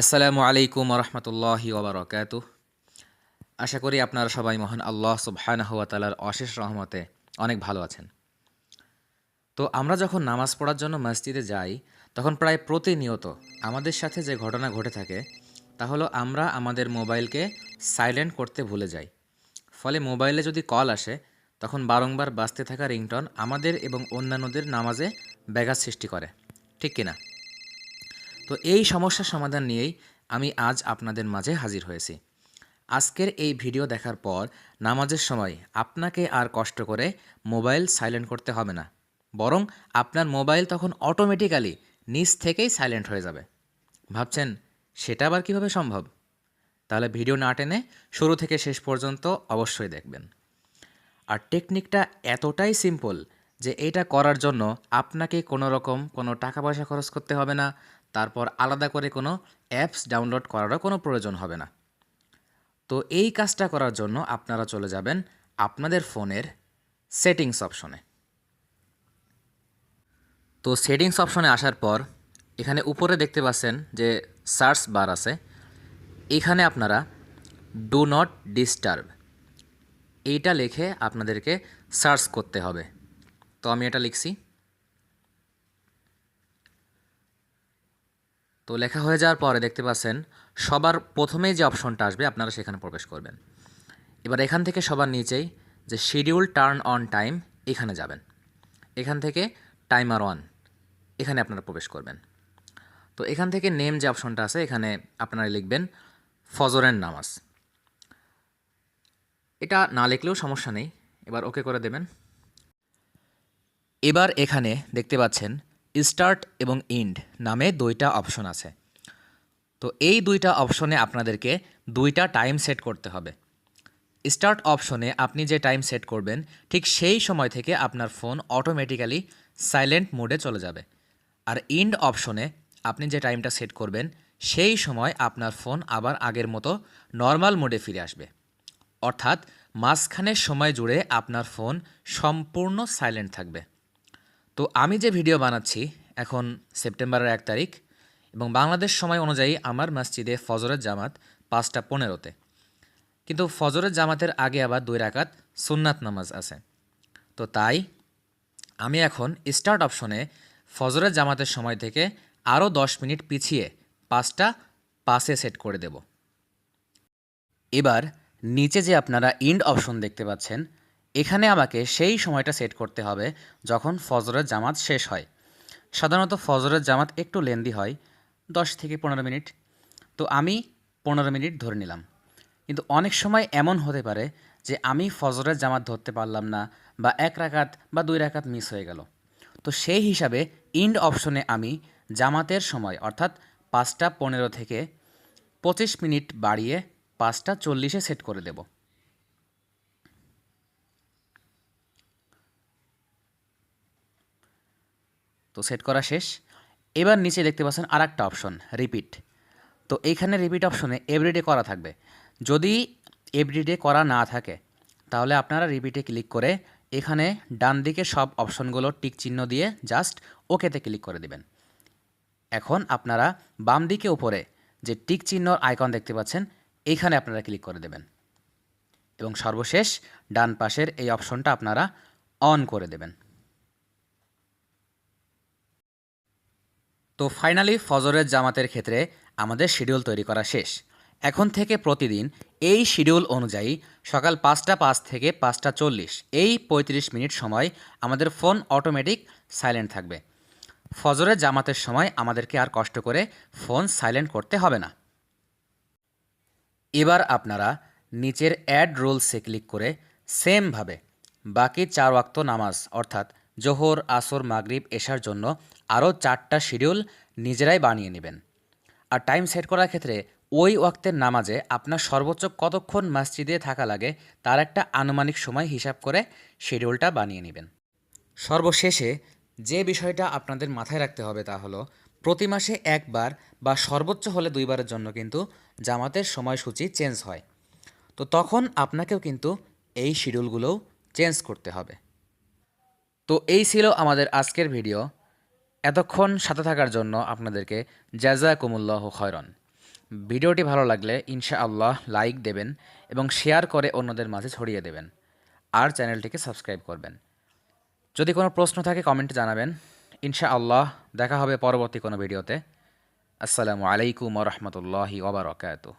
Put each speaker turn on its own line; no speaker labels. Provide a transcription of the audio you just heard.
আসসালামু আলাইকুম রহমতুল্লাহি ওবরাকাত আশা করি আপনারা সবাই মহান আল্লাহ সুবহানাহু ওয়া তাআলার অশেষ রহমতে অনেক ভালো আছেন। তো আমরা যখন নামাজ পড়ার জন্য মসজিদে যাই, তখন প্রায় প্রতিনিয়ত আমাদের সাথে যে ঘটনা ঘটে থাকে, তা হলো আমরা আমাদের মোবাইলকে সাইলেন্ট করতে ভুলে যাই। ফলে মোবাইলে যদি কল আসে, তখন বারংবার বাঁচতে থাকা রিংটন আমাদের এবং অন্যান্যদের নামাজে ব্যাঘাত সৃষ্টি করে। ঠিক কিনা? তো এই সমস্যার সমাধান নিয়েই আমি আজ আপনাদের মাঝে হাজির হয়েছি। আজকের এই ভিডিও দেখার পর নামাজের সময় আপনাকে আর কষ্ট করে মোবাইল সাইলেন্ট করতে হবে না। বরং আপনার মোবাইল তখন অটোমেটিক্যালি নিচ থেকেই সাইলেন্ট হয়ে যাবে। ভাবছেন, সেটা আবার কীভাবে সম্ভব? তাহলে ভিডিও না টেনে শুরু থেকে শেষ পর্যন্ত অবশ্যই দেখবেন। আর টেকনিকটা এতটাই সিম্পল যে এটা করার জন্য আপনাকে কোনো রকম কোনো টাকা পয়সা খরচ করতে হবে না তারপর আলাদা করে কোনো অ্যাপস ডাউনলোড করারও কোনো প্রয়োজন হবে না। তো এই কাজটা করার জন্য আপনারা চলে যাবেন আপনাদের ফোনের সেটিংস অপশনে তো সেটিংস অপশনে আসার পর এখানে উপরে দেখতে পাচ্ছেন যে সার্চ বার আছে। এখানে আপনারা ডু নট ডিস্টার্ব এইটা লিখে আপনাদেরকে সার্চ করতে হবে। তো আমি এটা লিখছি। তো লেখা হয়ে যাওয়ার পরে দেখতে পাচ্ছেন সবার প্রথমেই যে অপশনটা আসবে, আপনারা সেখানে প্রবেশ করবেন। এবার এখান থেকে সবার নিচেই যে শিডিউল টার্ন অন টাইম এখানে যাবেন। এখান থেকে টাইমার অন এখানে আপনারা প্রবেশ করবেন। তো এখান থেকে নেম যে অপশনটা আছে, এখানে আপনারা লিখবেন ফজরের নামাজ। এটা না লিখলেও সমস্যা নেই, এবার ওকে করে দেবেন। এবার এখানে দেখতে পাচ্ছেন স্টার্ট এবং ইন্ড নামে দুইটা অপশন আছে। তো এই দুইটা অপশনে আপনাদেরকে দুইটা টাইম সেট করতে হবে। স্টার্ট অপশনে আপনি যে টাইম সেট করবেন, ঠিক সেই সময় থেকে আপনার ফোন অটোমেটিক্যালি সাইলেন্ট মোডে চলে যাবে। আর ইন্ড অপশনে আপনি যে টাইমটা সেট করবেন, সেই সময় আপনার ফোন আবার আগের মতো নর্মাল মোডে ফিরে আসবে। অর্থাৎ মাঝখানের সময় জুড়ে আপনার ফোন সম্পূর্ণ সাইলেন্ট থাকবে। তো আমি যে ভিডিও বানাচ্ছি এখন সেপ্টেম্বরের এক তারিখ এবং বাংলাদেশ সময় অনুযায়ী আমার মসজিদে ফজরের জামাত পাঁচটা পনেরোতে। কিন্তু ফজরের জামাতের আগে আবার দুই রাকাত সুন্নাত নামাজ আছে। তো তাই আমি এখন স্টার্ট অপশনে ফজরের জামাতের সময় থেকে আরও দশ মিনিট পিছিয়ে পাঁচটা পাসে সেট করে দেব। এবার নিচে যে আপনারা ইন্ড অপশন দেখতে পাচ্ছেন এখানে আমাকে সেই সময়টা সেট করতে হবে যখন ফজরের জামাত শেষ হয়। সাধারণত ফজরের জামাত একটু লেন্দি হয়, দশ থেকে পনেরো মিনিট। তো আমি পনেরো মিনিট ধরে নিলাম। কিন্তু অনেক সময় এমন হতে পারে যে আমি ফজরের জামাত ধরতে পারলাম না বা এক রাকাত বা দুই রাকাত মিস হয়ে গেল। তো সেই হিসাবে ইন্ড অপশনে আমি জামাতের সময়, অর্থাৎ পাঁচটা পনেরো থেকে পঁচিশ মিনিট বাড়িয়ে পাঁচটা চল্লিশে সেট করে দেব। তো সেট করা শেষ। এবার নিচে দেখতে পাচ্ছেন আর একটা অপশন রিপিট তো এইখানে রিপিট অপশনে এভরিডে করা থাকবে। যদি এভরিডে করা না থাকে, তাহলে আপনারা রিপিটে ক্লিক করে এখানে ডান দিকে সব অপশনগুলো টিক চিহ্ন দিয়ে জাস্ট ওকেতে ক্লিক করে দিবেন। এখন আপনারা বাম দিকে উপরে যে টিক চিহ্ন আইকন দেখতে পাচ্ছেন এইখানে আপনারা ক্লিক করে দেবেন। এবং সর্বশেষ ডান পাশের এই অপশনটা আপনারা অন করে দেবেন। তো ফাইনালি ফজরের জামাতের ক্ষেত্রে আমাদের শিডিউল তৈরি করা শেষ। এখন থেকে প্রতিদিন এই শিডিউল অনুযায়ী সকাল পাঁচটা পাঁচ থেকে পাঁচটা চল্লিশ, এই পঁয়ত্রিশ মিনিট সময় আমাদের ফোন অটোমেটিক সাইলেন্ট থাকবে। ফজরের জামাতের সময় আমাদেরকে আর কষ্ট করে ফোন সাইলেন্ট করতে হবে না। এবার আপনারা নিচের অ্যাড রোলসে ক্লিক করে সেমভাবে বাকি চার ওয়াক্ত নামাজ, অর্থাৎ জোহর, আসর, মাগরিব এশার জন্য আরও চারটা শিডিউল নিজেরাই বানিয়ে নেবেন। আর টাইম সেট করার ক্ষেত্রে ওই ওয়াক্তের নামাজে আপনার সর্বোচ্চ কতক্ষণ মসজিদে থাকা লাগে তার একটা আনুমানিক সময় হিসাব করে শিডিউলটা বানিয়ে নেবেন। সর্বশেষে যে বিষয়টা আপনাদের মাথায় রাখতে হবে তা হলো, প্রতি মাসে একবার বা সর্বোচ্চ হলে দুইবারের জন্য কিন্তু জামাতের সময়সূচি চেঞ্জ হয়। তো তখন আপনাকেও কিন্তু এই শিডিউলগুলোও চেঞ্জ করতে হবে। তো এই ছিল আমাদের আজকের ভিডিও। এতক্ষণ সাথে থাকার জন্য আপনাদেরকে জাজা কুমুল্লাহ খয়রন। ভিডিওটি ভালো লাগলে ইনশাআল্লাহ লাইক দেবেন এবং শেয়ার করে অন্যদের মাঝে ছড়িয়ে দেবেন। আর চ্যানেলটিকে সাবস্ক্রাইব করবেন। যদি কোনো প্রশ্ন থাকে কমেন্টে জানাবেন। ইনশাআল্লাহ দেখা হবে পরবর্তী কোনো ভিডিওতে। আসসালামু আলাইকুম রহমতুল্লাহি ওবরাকাতুহ